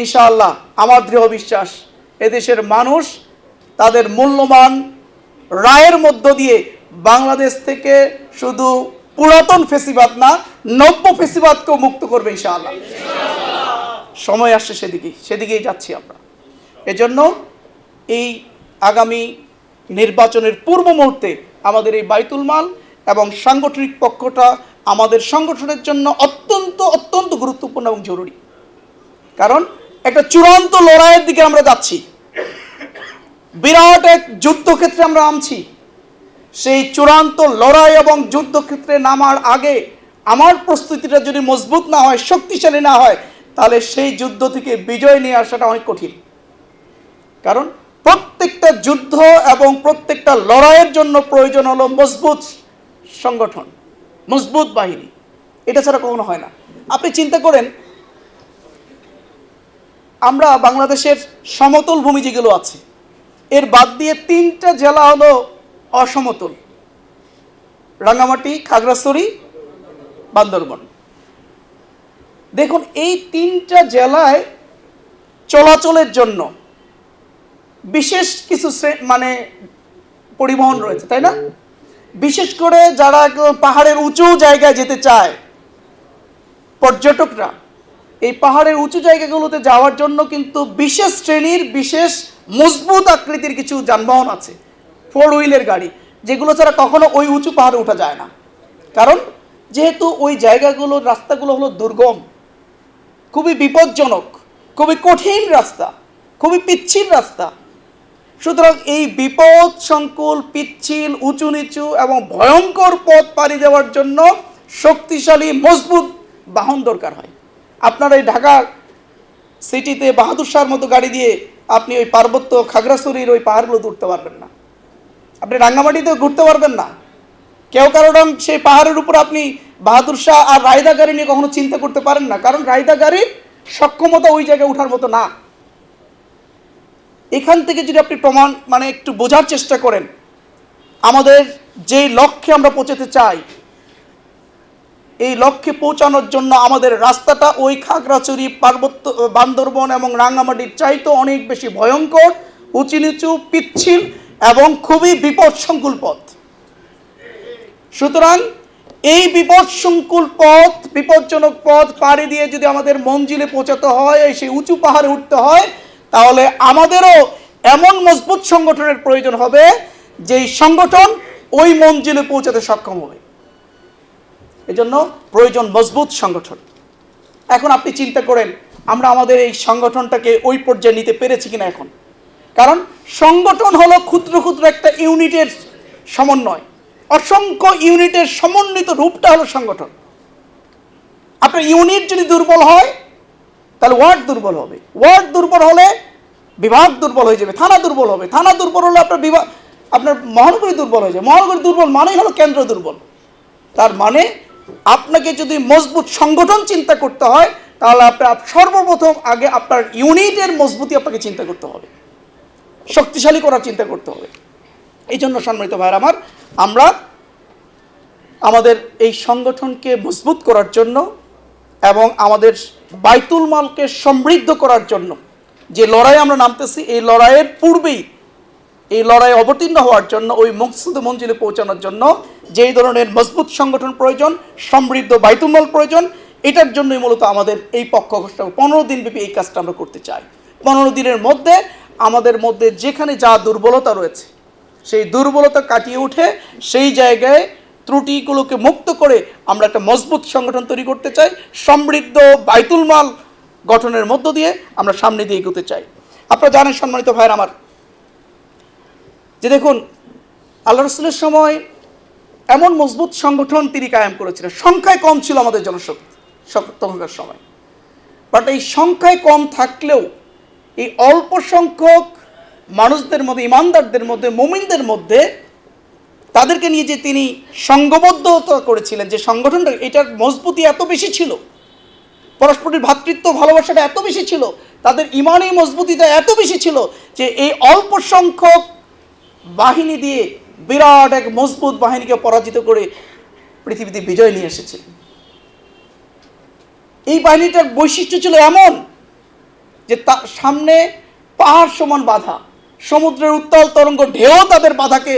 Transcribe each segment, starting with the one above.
ইনশাআল্লাহ আমার দৃঢ় বিশ্বাস, এদেশের মানুষ তাদের মূল্যবান রায়ের মধ্য দিয়ে বাংলাদেশ থেকে শুধু পুরাতন ফেসিবাদ না, নব্য ফেসিবাদকেও মুক্ত করবে ইনশাআল্লাহ। সময় আসছে সেদিকেই সেদিকেই যাচ্ছি আমরা। এজন্য এই আগামী নির্বাচনের পূর্ব মুহূর্তে আমাদের এই বাইতুল মাল এবং সাংগঠনিক পক্ষটা আমাদের সংগঠনের জন্য অত্যন্ত অত্যন্ত গুরুত্বপূর্ণ এবং জরুরি। কারণ একটা চূড়ান্ত লড়াইয়ের দিকে আমরা যাচ্ছি। বিরাট এক যুদ্ধক্ষেত্রে আমরা নামছি। সেই চূড়ান্ত লড়াই এবং যুদ্ধক্ষেত্রে নামার আগে আমার প্রস্তুতিটা যদি মজবুত না হয়, শক্তিশালী না হয়, তাহলে সেই যুদ্ধ থেকে বিজয় নিয়ে আসাটা অনেক কঠিন। কারণ প্রত্যেকটা যুদ্ধ এবং প্রত্যেকটা লড়াইয়ের জন্য প্রয়োজন হলো মজবুত সংগঠন, মজবুত বাহিনী। এটা ছাড়া কখনো হয় না। আপনি চিন্তা করেন আমরা বাংলাদেশের সমতল ভূমি যেগুলো আছে, এর বাদ দিয়ে তিনটা জেলা হলো অসমতল। রাঙ্গামাটি, খাগড়াছড়ি, বান্দরবন। দেখুন, এই তিনটা জেলায় চলাচলের জন্য বিশেষ কিছু মানে পরিবহন রয়েছে, তাই না? বিশেষ করে যারা পাহাড়ের উঁচু জায়গায় যেতে চায়, পর্যটকরা এই পাহাড়ের উঁচু জায়গাগুলোতে যাওয়ার জন্য কিন্তু বিশেষ শ্রেণির, বিশেষ মজবুত আকৃতির কিছু যানবাহন আছে। ফোর হুইলের গাড়ি, যেগুলো ছাড়া কখনো ওই উঁচু পাহাড়ে ওঠা যায় না। কারণ, যেহেতু ওই জায়গাগুলোর রাস্তাগুলো হলো দুর্গম, খুবই বিপজ্জনক, খুবই কঠিন রাস্তা, খুবই পিচ্ছিল রাস্তা। সুতরাং এই বিপদ, সংকুল, পিচ্ছিল, উঁচু নিচু এবং ভয়ঙ্কর পথ পাড়ি দেওয়ার জন্য শক্তিশালী, মজবুত বাহন দরকার হয়। আপনার এই ঢাকা সিটিতে বাহাদুর শাহর মতো গাড়ি দিয়ে আপনি ওই পার্বত্য খাগড়াছড়ির ওই পাহাড়গুলো উঠতে পারবেন না। আপনি রাঙ্গামাটিতে ঘুরতে পারবেন না। কেউ কারণ সেই পাহাড়ের উপর আপনি বাহাদুর শাহ আর রায়দা গাড়ি নিয়ে কখনো চিন্তা করতে পারেন না। কারণ রায়দা গাড়ির সক্ষমতা ওই জায়গায় ওঠার মতো না। এখান থেকে যদি আপনি প্রমাণ মানে একটু বোঝার চেষ্টা করেন, আমাদের যেই লক্ষ্যে আমরা পৌঁছাতে চাই এই লক্ষ্যে পৌঁছানোর জন্য আমাদের রাস্তাটা ওই খাগড়াছড়ি, পার্বত্য, বান্দরবন এবং রাঙ্গামাটির চাইতে অনেক বেশি ভয়ঙ্কর, উঁচু নিচু, পিচ্ছিল এবং খুবই বিপদসংকুল পথ। সুতরাং এই বিপদসংকুল পথ, বিপজ্জনক পথ পাড়ি দিয়ে যদি আমাদের মঞ্জিলে পৌঁছাতে হয় সেই উঁচু পাহাড়ে উঠতে হয়, তাহলে আমাদেরও এমন মজবুত সংগঠনের প্রয়োজন হবে, যেই সংগঠন ওই মঞ্জিলে পৌঁছাতে সক্ষম হবে। এজন্য প্রয়োজন মজবুত সংগঠন। এখন আপনি চিন্তা করেন, আমরা আমাদের এই সংগঠনটাকে ওই পর্যায়ে নিতে পেরেছি কিনা এখন? কারণ সংগঠন হলো ক্ষুদ্র ক্ষুদ্র একটা ইউনিটের সমন্বয়। অসংখ্য ইউনিটের সমন্বিত রূপটা হলো সংগঠন। আপনার ইউনিট যদি দুর্বল হয়, তাহলে ওয়ার্ড দুর্বল হবে। ওয়ার্ড দুর্বল হলে বিভাগ দুর্বল হয়ে যাবে, থানা দুর্বল হবে। থানা দুর্বল হলে আপনার বিভাগ আপনার মহানগরী দুর্বল হয়ে যাবে। মহানগরী দুর্বল মানেই হলো কেন্দ্র দুর্বল। তার মানে আপনাকে যদি মজবুত সংগঠন চিন্তা করতে হয়, তাহলে আপনার সর্বপ্রথম আগে আপনার ইউনিটের মজবুতি আপনাকে চিন্তা করতে হবে। শক্তিশালী করার চিন্তা করতে হবে। এই জন্য সম্মানিত ভাইয়ের আমার, আমরা আমাদের এই সংগঠনকে মজবুত করার জন্য এবং আমাদের বাইতুল মালকে সমৃদ্ধ করার জন্য যে লড়াই আমরা নামতেছি, এই লড়াইয়ের পূর্বেই, এই লড়াই অবতীর্ণ হওয়ার জন্য, ওই মকসুদ মঞ্জিলে পৌঁছানোর জন্য যেই ধরনের মজবুত সংগঠন প্রয়োজন, সমৃদ্ধ বাইতুলমাল প্রয়োজন, এটার জন্যই মূলত আমাদের এই পক্ষ ঘোষণা। পনেরো দিনব্যাপী এই কাজটা আমরা করতে চাই। পনেরো দিনের মধ্যে আমাদের মধ্যে যেখানে যা দুর্বলতা রয়েছে, সেই দুর্বলতা কাটিয়ে উঠে সেই জায়গায় ত্রুটিগুলোকে মুক্ত করে আমরা একটা মজবুত সংগঠন তৈরি করতে চাই। সমৃদ্ধ বাইতুল মাল গঠনের মধ্য দিয়ে আমরা সামনে দিয়ে এগোতে চাই। আপনারা জানেন সম্মানিত ভাইয়ের আমার, যে দেখুন, আল্লাহ রসুলের সময় এমন মজবুত সংগঠন তিনি কায়েম করেছিলেন। সংখ্যায় কম ছিল আমাদের জনশক্তি তখনকার সময়। বাট এই সংখ্যায় কম থাকলেও এই অল্প সংখ্যক মানুষদের মধ্যে, ইমানদারদের মধ্যে, মুমিনদের মধ্যে তাদেরকে নিয়ে যে তিনি সংঘবদ্ধতা করেছিলেন, যে সংগঠনটা, এটার মজবুতি এত বেশি ছিল, পরস্পরের ভ্রাতৃত্ব ভালোবাসাটা এত বেশি ছিল, তাদের ইমানি মজবুতিটা এত বেশি ছিল, যে এই অল্প সংখ্যক বাহিনী দিয়ে বিরাট এক মজবুত বাহিনীকে পরাজিত করে পৃথিবীতে বিজয় নিয়ে এসেছে এই বাহিনীটার বৈশিষ্ট্য ছিল এমন যে তা সামনে পাহাড় সমান বাধা, সমুদ্রের উত্তাল তরঙ্গ ঢেউ তাদের বাধাকে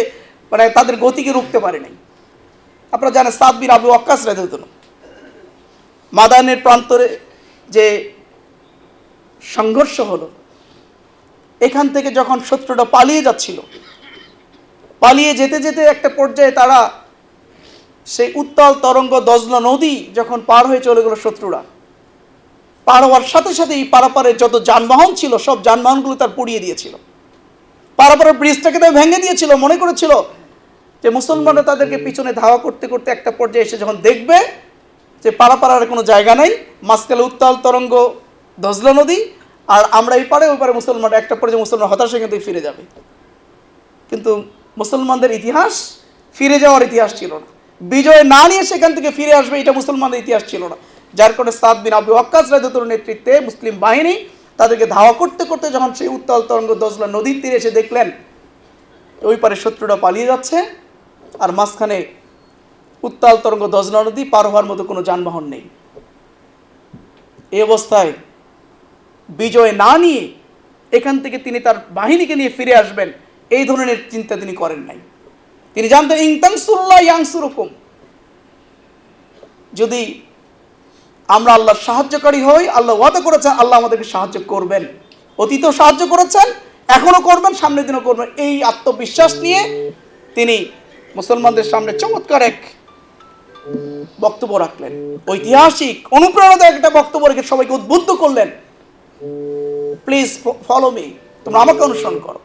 মানে তাদের গতিকে রুখতে পারে নাই আপনারা জানেন সাদ বিন আবু রাদিয়াল্লাহু আনহু। মাদানের প্রান্তরে যে সংঘর্ষ হলো, এখান থেকে যখন শত্রুটা পালিয়ে যাচ্ছিল পালিয়ে যেতে যেতে একটা পর্যায়ে তারা সেই উত্তাল তরঙ্গ দজলা নদী যখন পার হয়ে চলে গেল শত্রুরা। পার হওয়ার সাথে সাথেই পারাপারের যত যানবাহন ছিল, সব যানবাহনগুলো তার পুড়িয়ে দিয়েছিল। পারাপারের ব্রিজটাকে তাই ভেঙে দিয়েছিল, মনে করেছিল যে মুসলমানরা তাদেরকে পিছনে ধাওয়া করতে করতে একটা পর্যায়ে এসে যখন দেখবে যে পারাপাড়ার কোনো জায়গা নাই, মাঝখানে উত্তাল তরঙ্গ দজলা নদী আর আমরা এই পারে, ওই পারে মুসলমানরা একটা পর্যায়ে মুসলমান হতাশা কিন্তু ফিরে যাবে। কিন্তু মুসলমানদের ইতিহাস ফিরে যাওয়ার ইতিহাস ছিল না। বিজয় না নিয়ে সেখান থেকে ফিরে আসবে এটা মুসলমানদের ইতিহাস ছিল না। যার কারণে সাত বিন আবু আক্কাস রাজতুর নেতৃত্বে মুসলিম বাহিনী তাদেরকে ধাওয়া করতে করতে যখন সেই উত্তাল তরঙ্গ দজলা নদীর তীরে এসে দেখলেন, ওই পারে শত্রুরা পালিয়ে যাচ্ছে আর মাঝখানে উত্তাল তরঙ্গ দজলা নদী পার হওয়ার মতো কোনো যানবাহন নেই। এই অবস্থায় বিজয় না নিয়ে এখান থেকে তিনি তার বাহিনীকে নিয়ে ফিরে আসবেন। এই ধরনের চিন্তা তিনি করেন নাই। তিনি জানতেন ইংতাংসুল্লাহ ইয়াংসুরকম। যদি আমরা আল্লাহর সাহায্যকারী হই, আল্লাহ ওয়াদা করেছেন, আল্লাহ আমাদেরকে সাহায্য করবেন। অতীতেও সাহায্য করেছেন, এখনও করবেন, সামনের দিনও করবেন। এই আত্মবিশ্বাস নিয়ে তিনি মুসলমানদের সামনে চমৎকার এক বক্তব্য রাখলেন। ঐতিহাসিক, অনুপ্রেরণাদায়ক একটা বক্তব্য রেখে সবাইকে উদ্বুদ্ধ করলেন। প্লিজ ফলো মি তোমরা আমাকে অনুসরণ করো।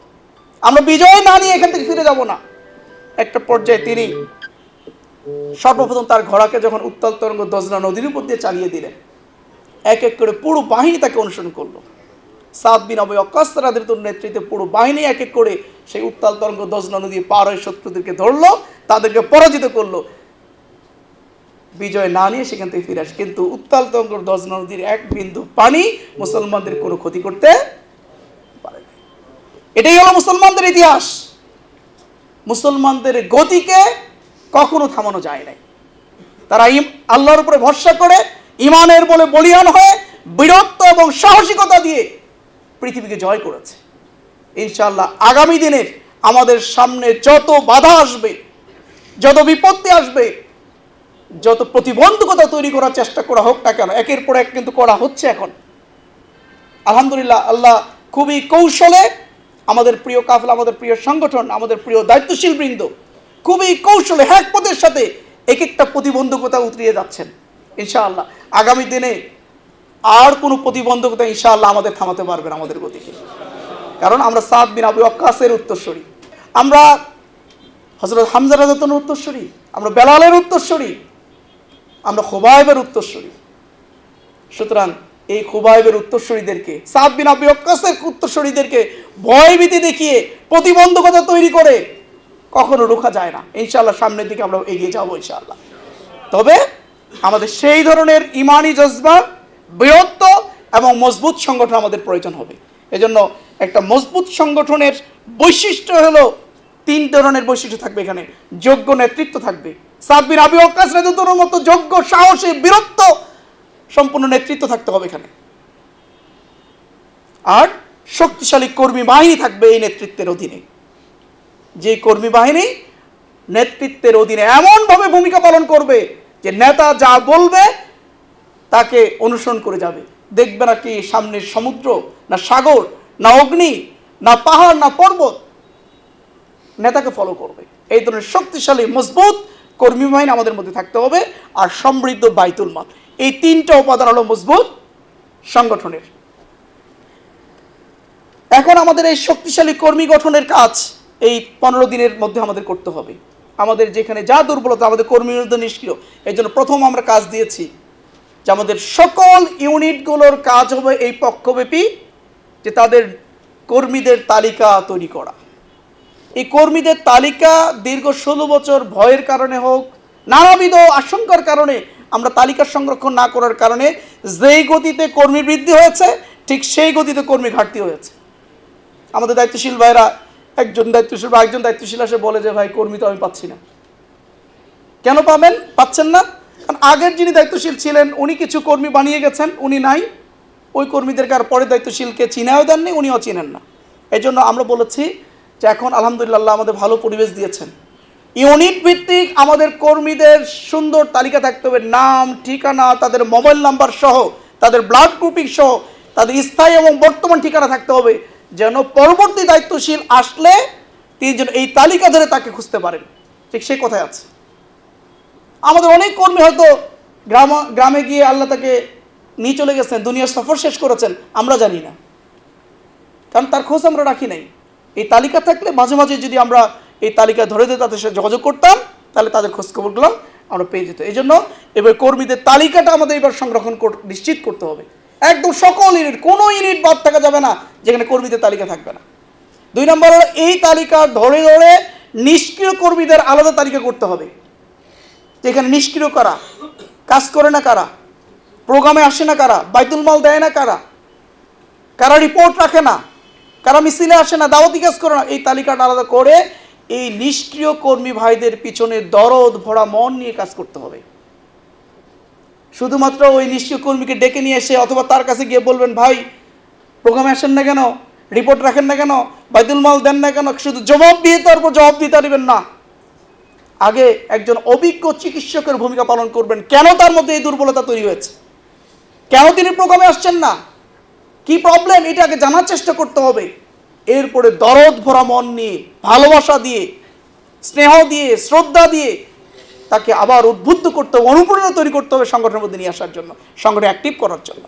আমরা বিজয় না নিয়ে এখান থেকে ফিরে যাব না। একটা পর্যায়ে তিনি সর্বপ্রথম তার ঘোড়াকে যখন উত্তাল তরঙ্গ দজনা নদীর উপর দিয়ে চালিয়ে দিলেন, এক এক করে পুরো বাহিনী তাকে অনুসরণ করল। সাত বিন আবু অকাস্তারাদের নেতৃত্বে পুরো বাহিনী এক এক করে সেই উত্তাল তরঙ্গ দজনা নদী পার হয়ে শত্রুদেরকে ধরলো, তাদেরকে পরাজিত করল। বিজয় না নিয়ে সেখান থেকে ফিরে আসে। কিন্তু উত্তাল তরঙ্গ দজনা নদীর এক বিন্দু পানি মুসলমানদের কোনো ক্ষতি করতে এটাই হলো মুসলমানদের ইতিহাস। মুসলমানদের গতিকে কখনো থামানো যায় নাই। তারা আল্লাহর উপরে ভরসা করে ইমানের বলে বলিয়ান হয়ে বীরত্ব এবং সাহসিকতা দিয়ে পৃথিবীকে জয় করেছে। ইনশাআল্লাহ আগামী দিনের আমাদের সামনে যত বাধা আসবে, যত বিপত্তি আসবে, যত প্রতিবন্ধকতা তৈরি করার চেষ্টা করা হোক না কেন, একের পর এক কিন্তু করা হচ্ছে এখন। আলহামদুলিল্লাহ, আল্লাহ খুবই কৌশলে আমাদের প্রিয় কাফেলা, আমাদের প্রিয় সংগঠন, আমাদের প্রিয় দায়িত্বশীল বৃন্দ খুবই কৌশলে হ্যাকপথের সাথে এক একটা প্রতিবন্ধকতা উতরিয়ে যাচ্ছেন, ইনশাআল্লাহ। আগামী দিনে আর কোনো প্রতিবন্ধকতা ইনশাআল্লাহ আমাদের থামাতে পারবে না আমাদের গতিকে। কারণ আমরা সাদ বিন আবু আক্কাসের উত্তরস্বরী আমরা হজরত হামজা রাজাতনের উত্তরস্বরী আমরা বেলালের উত্তরস্বরী আমরা খোবাইবের উত্তরস্বরী সুতরাং এই খুবাইবের উত্তরসূরিদেরকে, সাদ বিন আবি অক্কাসের উত্তরসূরিদেরকে ভয়ভীতি দেখিয়ে প্রতিবন্ধকতা তৈরি করে কখনো রোখা যায় না। ইনশাআল্লাহ সামনের দিকে আমরা এগিয়ে যাব ইনশাল্লাহ তবে আমাদের সেই ধরনের ইমানি জজবা, বৃহত্ত এবং মজবুত সংগঠন আমাদের প্রয়োজন হবে। এজন্য একটা মজবুত সংগঠনের বৈশিষ্ট্য হলো তিন ধরনের বৈশিষ্ট্য থাকবে এখানে। যোগ্য নেতৃত্ব থাকবে। সাব্বির আবি অক্কাস নেতৃত্বের মতো যোগ্য, সাহসী, বীরত্ব সম্পূর্ণ নেতৃত্ব থাকতে হবে এখানে। আর শক্তিশালী কর্মী বাহিনী থাকবে এই নেতৃত্বের অধীনে। যে কর্মী বাহিনী নেতৃত্বের অধীনে এমনভাবে ভূমিকা পালন করবে যে নেতা যা বলবে তাকে অনুসরণ করে যাবে। দেখবে না কি সামনের সমুদ্র, না সাগর, না অগ্নি, না পাহাড়, না পর্বত নেতাকে ফলো করবে। এই ধরনের শক্তিশালী, মজবুত কর্মী বাহিনী আমাদের মধ্যে থাকতে হবে আর সমৃদ্ধ বাইতুল মাল। এই তিনটা উপাদান হলো মজবুত সংগঠনের। এখন আমাদের এই শক্তিশালী কর্মী গঠনের কাজ এই পনেরো দিনের মধ্যে আমাদের করতে হবে। আমাদের যেখানে যা দুর্বলতা আমাদের মধ্যে নিষ্ক্রিয়, এই জন্য প্রথম আমরা কাজ দিয়েছি যে আমাদের সকল ইউনিটগুলোর কাজ হবে এই পক্ষব্যাপী, যে তাদের কর্মীদের তালিকা তৈরি করা। এই কর্মীদের তালিকা দীর্ঘ ষোলো বছর ভয়ের কারণে হোক, নানাবিধ আশঙ্কার কারণে আমরা তালিকা সংরক্ষণ না করার কারণে যেই গতিতে কর্মী বৃদ্ধি হয়েছে, ঠিক সেই গতিতে কর্মী ঘাটতি হয়েছে। আমাদের দায়িত্বশীল ভাইরা, একজন দায়িত্বশীল বা একজন দায়িত্বশীল আসে বলে যে, ভাই, কর্মী তো আমি পাচ্ছি না। কেন পাবেন? পাচ্ছেন না। কারণ আগের যিনি দায়িত্বশীল ছিলেন, উনি কিছু কর্মী বানিয়ে গেছেন, উনি নাই। ওই কর্মীদেরকে আর পরে দায়িত্বশীলকে চিনাও দেননি, উনিও চিনেন না। এই জন্য আমরা বলেছি যে এখন আলহামদুলিল্লাহ আমাদের ভালো পরিবেশ দিয়েছেন। ইউনিট ভিত্তিক আমাদের কর্মীদের সুন্দর তালিকা থাকতে হবে, নাম, ঠিকানা, তাদের মোবাইল নাম্বার সহ, তাদের ব্লাড গ্রুপিং সহ, তাদের স্থায়ী এবং বর্তমান ঠিকানা থাকতে হবে, যেন পরবর্তী দায়িত্বশীল আসলে তিনি যেন এই তালিকা ধরে তাকে খুঁজতে পারেন। ঠিক সেই কথায় আছে। আমাদের অনেক কর্মী হয়তো গ্রাম, গ্রামে গিয়ে আল্লাহ তাকে নিয়ে চলে গেছেন, দুনিয়ার সফর শেষ করেছেন, আমরা জানি না। কারণ তার খোঁজ আমরা রাখি নাই। এই তালিকা থাকলে মাঝে মাঝে যদি আমরা এই তালিকা ধরে দিয়ে তাদের সাথে যোগাযোগ করতাম, তাহলে তাদের খোঁজ খবরগুলো আমরা পেয়ে যেত। এই জন্য এবার কর্মীদের তালিকাটা আমাদের এবার সংরক্ষণ নিশ্চিত করতে হবে। একদম সকল ইউনিট, কোনো ইউনিট বাদ থাকা যাবে না, যেখানে কর্মীদের তালিকা থাকবে না। দুই নম্বর হলো এই তালিকা ধরে ধরে নিষ্ক্রিয় কর্মীদের আলাদা তালিকা করতে হবে। যেখানে নিষ্ক্রিয় কারা? কাজ করে না কারা? প্রোগ্রামে আসে না কারা? বাইতুল মাল দেয় না কারা? কারা রিপোর্ট রাখে না? কারা মিছিলে আসে না, দাওয়াতি কাজ করে না, এই তালিকাটা আলাদা করে এই নিষ্ক্রিয় কর্মী ভাইদের পিছনে দরদ, ভরা মন নিয়ে কাজ করতে হবে। শুধুমাত্র ওই নিষ্ক্রিয় কর্মীকে ডেকে নিয়ে এসে অথবা তার কাছে গিয়ে বলবেন, ভাই, প্রোগ্রামে আসেন না কেন? রিপোর্ট রাখেন না কেন? বাইতুল মাল দেন না কেন? শুধু জবাব দিয়ে তারপর জবাব দিতে পারবেন না। আগে একজন অভিজ্ঞ চিকিৎসকের ভূমিকা পালন করবেন। কেন তার মধ্যে এই দুর্বলতা তৈরি হয়েছে? কেন তিনি প্রোগ্রামে আসছেন না? কি প্রবলেম এটাকে জানার চেষ্টা করতে হবে। এরপরে দরদ ভরা মন নিয়ে, ভালোবাসা দিয়ে, স্নেহ দিয়ে, শ্রদ্ধা দিয়ে তাকে আবার উদ্বুদ্ধ করতে হবে, অনুপ্রেরণা তৈরি করতে হবে সংগঠনের মধ্যে নিয়ে আসার জন্য সংগঠন অ্যাক্টিভ করার জন্য।